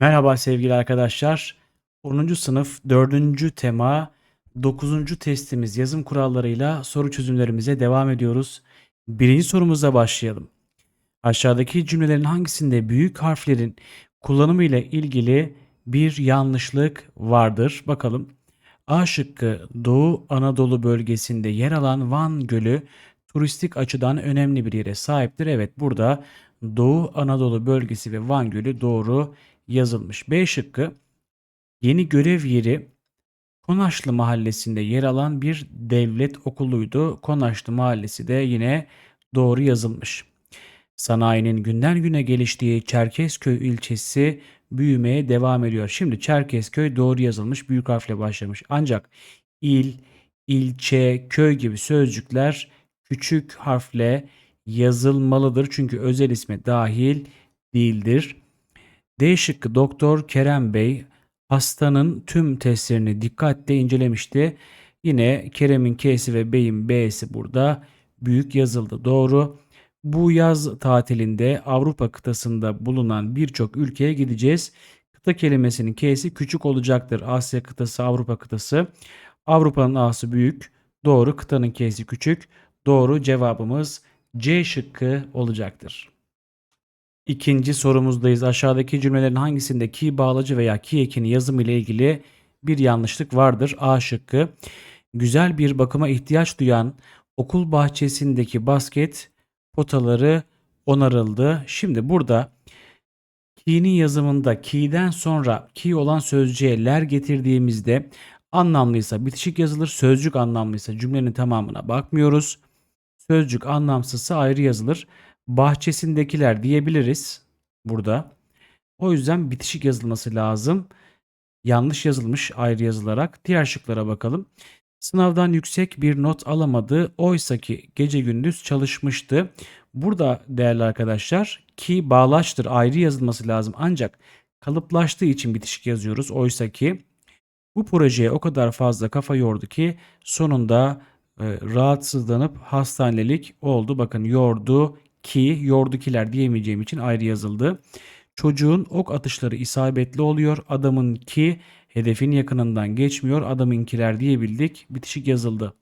Merhaba sevgili arkadaşlar. 10. sınıf 4. tema 9. testimiz yazım kurallarıyla soru çözümlerimize devam ediyoruz. Birinci sorumuza başlayalım. Aşağıdaki cümlelerin hangisinde büyük harflerin kullanımı ile ilgili bir yanlışlık vardır? Bakalım. A şıkkı Doğu Anadolu bölgesinde yer alan Van Gölü turistik açıdan önemli bir yere sahiptir. Evet burada Doğu Anadolu bölgesi ve Van Gölü doğru yazılmış. B şıkkı yeni görev yeri Konaşlı mahallesinde yer alan bir devlet okuluydu. Konaşlı mahallesi de yine doğru yazılmış. Sanayinin günden güne geliştiği Çerkezköy ilçesi büyümeye devam ediyor. Şimdi Çerkezköy doğru yazılmış büyük harfle başlamış. Ancak il, ilçe, köy gibi sözcükler küçük harfle yazılmalıdır. Çünkü özel isme dahil değildir. D şıkkı Doktor Kerem Bey hastanın tüm testlerini dikkatle incelemişti. Yine Kerem'in K'si ve Bey'in B'si burada büyük yazıldı. Doğru. Bu yaz tatilinde Avrupa kıtasında bulunan birçok ülkeye gideceğiz. Kıta kelimesinin K'si küçük olacaktır. Asya kıtası, Avrupa kıtası. Avrupa'nın A'sı büyük. Doğru. Kıtanın K'si küçük. Doğru cevabımız C şıkkı olacaktır. İkinci sorumuzdayız. Aşağıdaki cümlelerin hangisinde ki bağlacı veya ki ekini yazımı ile ilgili bir yanlışlık vardır? A şıkkı. Güzel bir bakıma ihtiyaç duyan okul bahçesindeki basket potaları onarıldı. Şimdi burada ki'nin yazımında ki'den sonra ki olan sözcüğe ler getirdiğimizde anlamlıysa bitişik yazılır. Sözcük anlamlıysa cümlenin tamamına bakmıyoruz. Sözcük anlamsızsa ayrı yazılır bahçesindekiler diyebiliriz burada. O yüzden bitişik yazılması lazım. Yanlış yazılmış ayrı yazılarak. Diğer şıklara bakalım. Sınavdan yüksek bir not alamadı. Oysa ki gece gündüz çalışmıştı. Burada değerli arkadaşlar ki bağlaçtır ayrı yazılması lazım. Ancak kalıplaştığı için bitişik yazıyoruz. Oysa ki bu projeye o kadar fazla kafa yordu ki sonunda e, rahatsızlanıp hastanelik oldu. Bakın yordu ki yordukiler diyemeyeceğim için ayrı yazıldı. Çocuğun ok atışları isabetli oluyor. Adamın ki hedefin yakınından geçmiyor. Adamınkiler diyebildik. Bitişik yazıldı.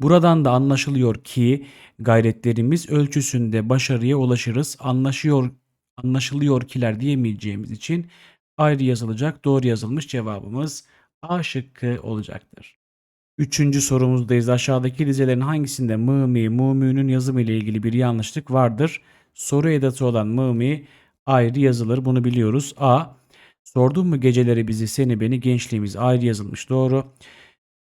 Buradan da anlaşılıyor ki gayretlerimiz ölçüsünde başarıya ulaşırız. Anlaşıyor anlaşılıyor kiler diyemeyeceğimiz için ayrı yazılacak. Doğru yazılmış cevabımız A şıkkı olacaktır. Üçüncü sorumuzdayız. Aşağıdaki dizelerin hangisinde mı mi mu mü'nün yazımı ile ilgili bir yanlışlık vardır? Soru edatı olan mı mi ayrı yazılır. Bunu biliyoruz. A. Sordun mu geceleri bizi seni beni gençliğimiz ayrı yazılmış. Doğru.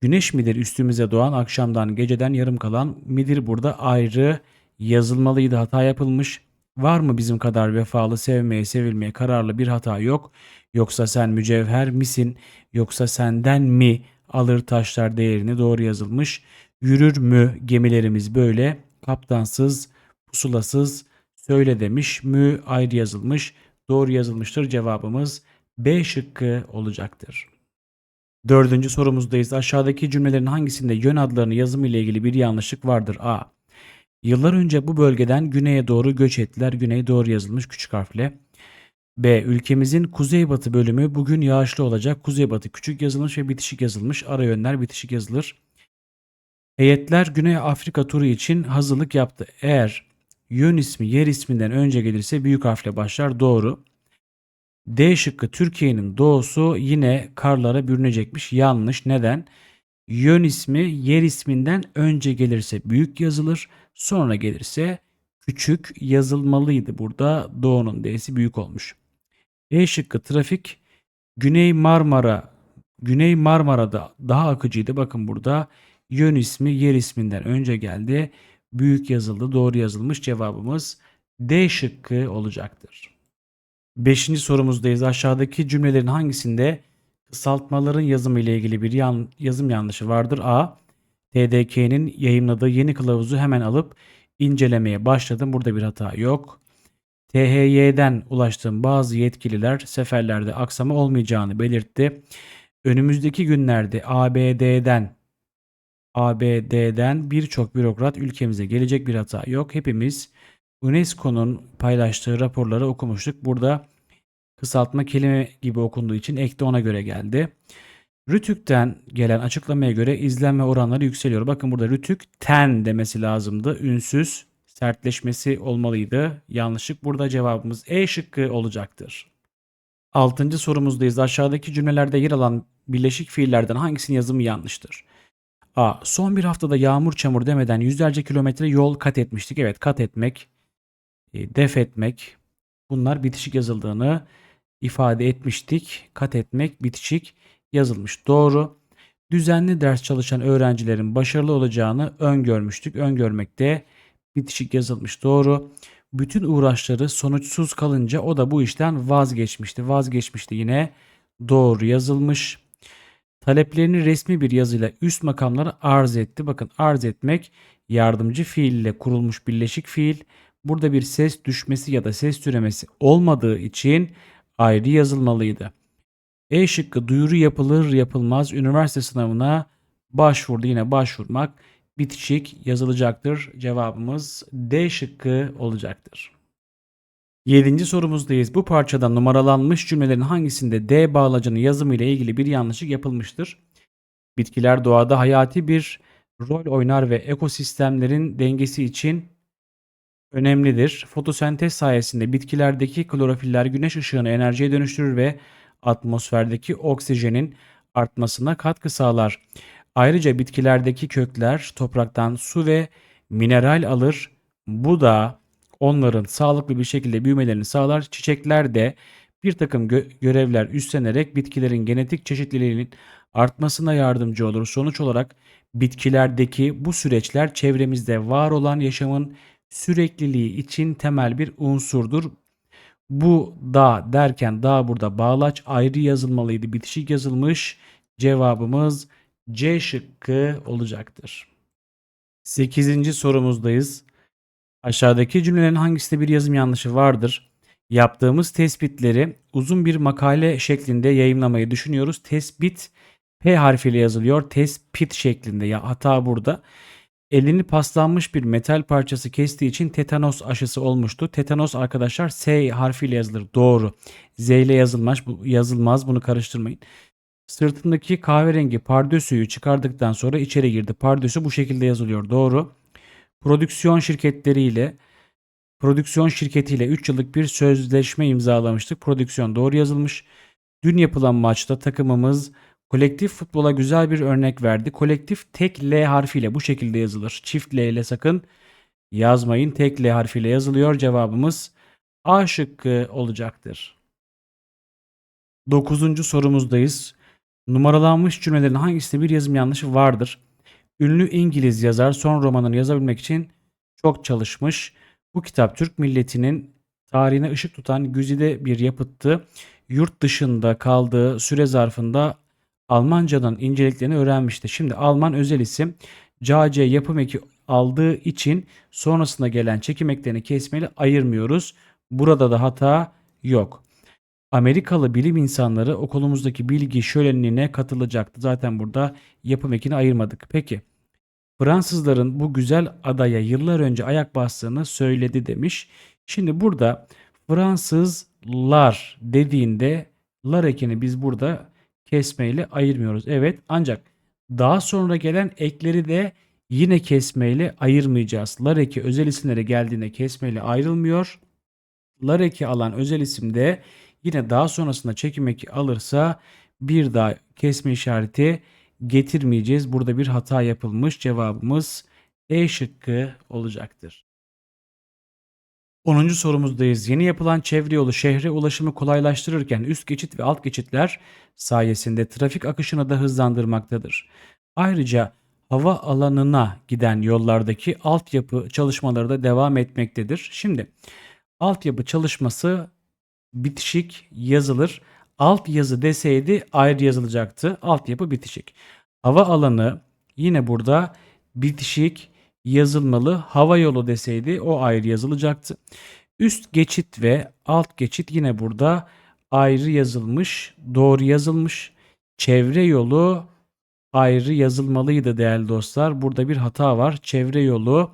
Güneş midir üstümüze doğan akşamdan geceden yarım kalan midir burada ayrı yazılmalıydı hata yapılmış. Var mı bizim kadar vefalı sevmeye sevilmeye kararlı bir hata yok. Yoksa sen mücevher misin yoksa senden mi alır taşlar değerini doğru yazılmış. Yürür mü gemilerimiz böyle kaptansız pusulasız söyle demiş. Mü ayrı yazılmış. Doğru yazılmıştır cevabımız B şıkkı olacaktır. Dördüncü sorumuzdayız. Aşağıdaki cümlelerin hangisinde yön adlarını yazımı ile ilgili bir yanlışlık vardır? A. Yıllar önce bu bölgeden güneye doğru göç ettiler. Güney doğru yazılmış küçük harfle. B. Ülkemizin kuzeybatı bölümü bugün yağışlı olacak. Kuzeybatı küçük yazılmış ve bitişik yazılmış. Ara yönler bitişik yazılır. Heyetler Güney Afrika turu için hazırlık yaptı. Eğer yön ismi yer isminden önce gelirse büyük harfle başlar. Doğru. D şıkkı Türkiye'nin doğusu yine karlara bürünecekmiş. Yanlış. Neden? Yön ismi yer isminden önce gelirse büyük yazılır. Sonra gelirse küçük yazılmalıydı. Burada doğunun D'si büyük olmuş. E şıkkı trafik Güney Marmara Güney Marmara'da daha akıcıydı. Bakın burada yön ismi yer isminden önce geldi. Büyük yazıldı. Doğru yazılmış cevabımız D şıkkı olacaktır. Beşinci sorumuzdayız. Aşağıdaki cümlelerin hangisinde kısaltmaların yazımı ile ilgili bir yan, yazım yanlışı vardır? A. TDK'nin yayınladığı yeni kılavuzu hemen alıp incelemeye başladım. Burada bir hata yok. THY'den ulaştığım bazı yetkililer seferlerde aksama olmayacağını belirtti. Önümüzdeki günlerde ABD'den ABD'den birçok bürokrat ülkemize gelecek bir hata yok. Hepimiz UNESCO'nun paylaştığı raporları okumuştuk. Burada kısaltma kelime gibi okunduğu için ek ona göre geldi. Rütük'ten gelen açıklamaya göre izlenme oranları yükseliyor. Bakın burada Rütük ten demesi lazımdı. Ünsüz sertleşmesi olmalıydı. Yanlışlık burada cevabımız E şıkkı olacaktır. Altıncı sorumuzdayız. Aşağıdaki cümlelerde yer alan birleşik fiillerden hangisinin yazımı yanlıştır? A. Son bir haftada yağmur çamur demeden yüzlerce kilometre yol kat etmiştik. Evet kat etmek, e, def etmek bunlar bitişik yazıldığını ifade etmiştik. Kat etmek bitişik yazılmış. Doğru. Düzenli ders çalışan öğrencilerin başarılı olacağını öngörmüştük. Öngörmekte bitişik yazılmış. Doğru. Bütün uğraşları sonuçsuz kalınca o da bu işten vazgeçmişti. Vazgeçmişti yine doğru yazılmış. Taleplerini resmi bir yazıyla üst makamlara arz etti. Bakın arz etmek yardımcı fiil ile kurulmuş birleşik fiil. Burada bir ses düşmesi ya da ses türemesi olmadığı için ayrı yazılmalıydı. E şıkkı duyuru yapılır yapılmaz üniversite sınavına başvurdu. Yine başvurmak bitişik yazılacaktır. Cevabımız D şıkkı olacaktır. Yedinci sorumuzdayız. Bu parçada numaralanmış cümlelerin hangisinde D bağlacının yazımı ile ilgili bir yanlışlık yapılmıştır? Bitkiler doğada hayati bir rol oynar ve ekosistemlerin dengesi için önemlidir. Fotosentez sayesinde bitkilerdeki klorofiller güneş ışığını enerjiye dönüştürür ve atmosferdeki oksijenin artmasına katkı sağlar. Ayrıca bitkilerdeki kökler topraktan su ve mineral alır. Bu da onların sağlıklı bir şekilde büyümelerini sağlar. Çiçekler de bir takım gö- görevler üstlenerek bitkilerin genetik çeşitliliğinin artmasına yardımcı olur. Sonuç olarak bitkilerdeki bu süreçler çevremizde var olan yaşamın sürekliliği için temel bir unsurdur. Bu da derken da burada bağlaç ayrı yazılmalıydı. Bitişik yazılmış. Cevabımız C şıkkı olacaktır. 8. sorumuzdayız. Aşağıdaki cümlelerin hangisinde bir yazım yanlışı vardır? Yaptığımız tespitleri uzun bir makale şeklinde yayınlamayı düşünüyoruz. Tespit P harfiyle yazılıyor. Tespit şeklinde. Ya hata burada. Elini paslanmış bir metal parçası kestiği için tetanos aşısı olmuştu. Tetanos arkadaşlar S harfiyle yazılır. Doğru. Z ile yazılmaz. Yazılmaz. Bunu karıştırmayın. Sırtındaki kahverengi pardösüyü çıkardıktan sonra içeri girdi. Pardösü bu şekilde yazılıyor. Doğru. Prodüksiyon şirketleriyle prodüksiyon şirketiyle 3 yıllık bir sözleşme imzalamıştık. Prodüksiyon doğru yazılmış. Dün yapılan maçta takımımız kolektif futbola güzel bir örnek verdi. Kolektif tek L harfiyle bu şekilde yazılır. Çift L ile sakın yazmayın. Tek L harfiyle yazılıyor. Cevabımız A şıkkı olacaktır. Dokuzuncu sorumuzdayız. Numaralanmış cümlelerin hangisinde bir yazım yanlışı vardır? Ünlü İngiliz yazar son romanını yazabilmek için çok çalışmış. Bu kitap Türk milletinin tarihine ışık tutan güzide bir yapıttı. Yurt dışında kaldığı süre zarfında Almancadan inceliklerini öğrenmişti. Şimdi Alman özel isim CAC yapım eki aldığı için sonrasında gelen çekim eklerini kesmeli ayırmıyoruz. Burada da hata yok. Amerikalı bilim insanları okulumuzdaki bilgi şölenine katılacaktı. Zaten burada yapım ekini ayırmadık. Peki Fransızların bu güzel adaya yıllar önce ayak bastığını söyledi demiş. Şimdi burada Fransızlar dediğinde lar ekini biz burada kesmeyle ayırmıyoruz. Evet ancak daha sonra gelen ekleri de yine kesmeyle ayırmayacağız. Lar eki özel isimlere geldiğinde kesmeyle ayrılmıyor. Lar eki alan özel isimde yine daha sonrasında çekim eki alırsa bir daha kesme işareti getirmeyeceğiz. Burada bir hata yapılmış. Cevabımız E şıkkı olacaktır. 10. sorumuzdayız. Yeni yapılan çevre yolu şehre ulaşımı kolaylaştırırken üst geçit ve alt geçitler sayesinde trafik akışını da hızlandırmaktadır. Ayrıca hava alanına giden yollardaki altyapı çalışmaları da devam etmektedir. Şimdi altyapı çalışması bitişik yazılır. Alt yazı deseydi ayrı yazılacaktı. Altyapı bitişik. Hava alanı yine burada bitişik yazılmalı. Hava yolu deseydi o ayrı yazılacaktı. Üst geçit ve alt geçit yine burada ayrı yazılmış, doğru yazılmış. Çevre yolu ayrı yazılmalıydı değerli dostlar. Burada bir hata var. Çevre yolu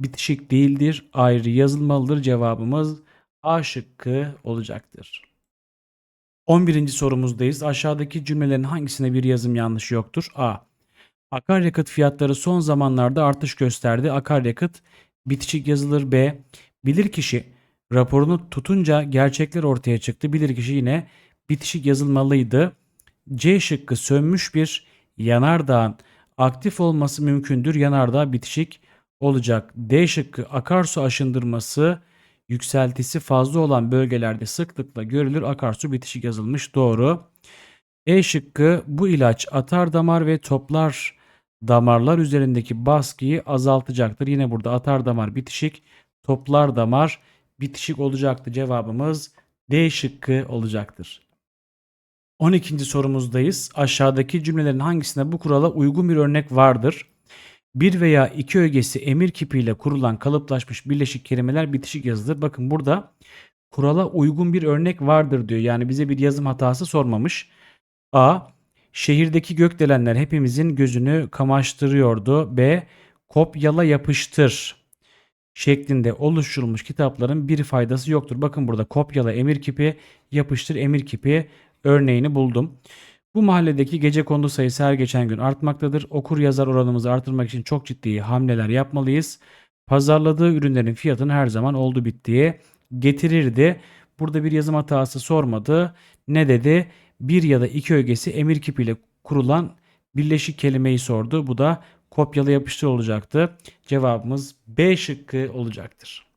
bitişik değildir, ayrı yazılmalıdır. Cevabımız A şıkkı olacaktır. 11. sorumuzdayız. Aşağıdaki cümlelerin hangisinde bir yazım yanlışı yoktur? A. Akaryakıt fiyatları son zamanlarda artış gösterdi. Akaryakıt bitişik yazılır. B. Bilirkişi raporunu tutunca gerçekler ortaya çıktı. Bilirkişi yine bitişik yazılmalıydı. C şıkkı sönmüş bir yanardağın aktif olması mümkündür. Yanardağ bitişik olacak. D şıkkı akarsu aşındırması yükseltisi fazla olan bölgelerde sıklıkla görülür. Akarsu bitişik yazılmış. Doğru. E şıkkı bu ilaç atar damar ve toplar damarlar üzerindeki baskıyı azaltacaktır. Yine burada atar damar bitişik, toplar damar bitişik olacaktı. Cevabımız D şıkkı olacaktır. 12. sorumuzdayız. Aşağıdaki cümlelerin hangisinde bu kurala uygun bir örnek vardır? Bir veya iki ögesi emir kipiyle kurulan kalıplaşmış birleşik kelimeler bitişik yazılır. Bakın burada kurala uygun bir örnek vardır diyor. Yani bize bir yazım hatası sormamış. A. Şehirdeki gökdelenler hepimizin gözünü kamaştırıyordu. B. Kopyala yapıştır şeklinde oluşturulmuş kitapların bir faydası yoktur. Bakın burada kopyala emir kipi, yapıştır emir kipi örneğini buldum. Bu mahalledeki gece kondu sayısı her geçen gün artmaktadır. Okur yazar oranımızı artırmak için çok ciddi hamleler yapmalıyız. Pazarladığı ürünlerin fiyatını her zaman oldu bittiye getirirdi. Burada bir yazım hatası sormadı. Ne dedi? Bir ya da iki ögesi emir kipiyle kurulan birleşik kelimeyi sordu. Bu da kopyala yapıştır olacaktı. Cevabımız B şıkkı olacaktır.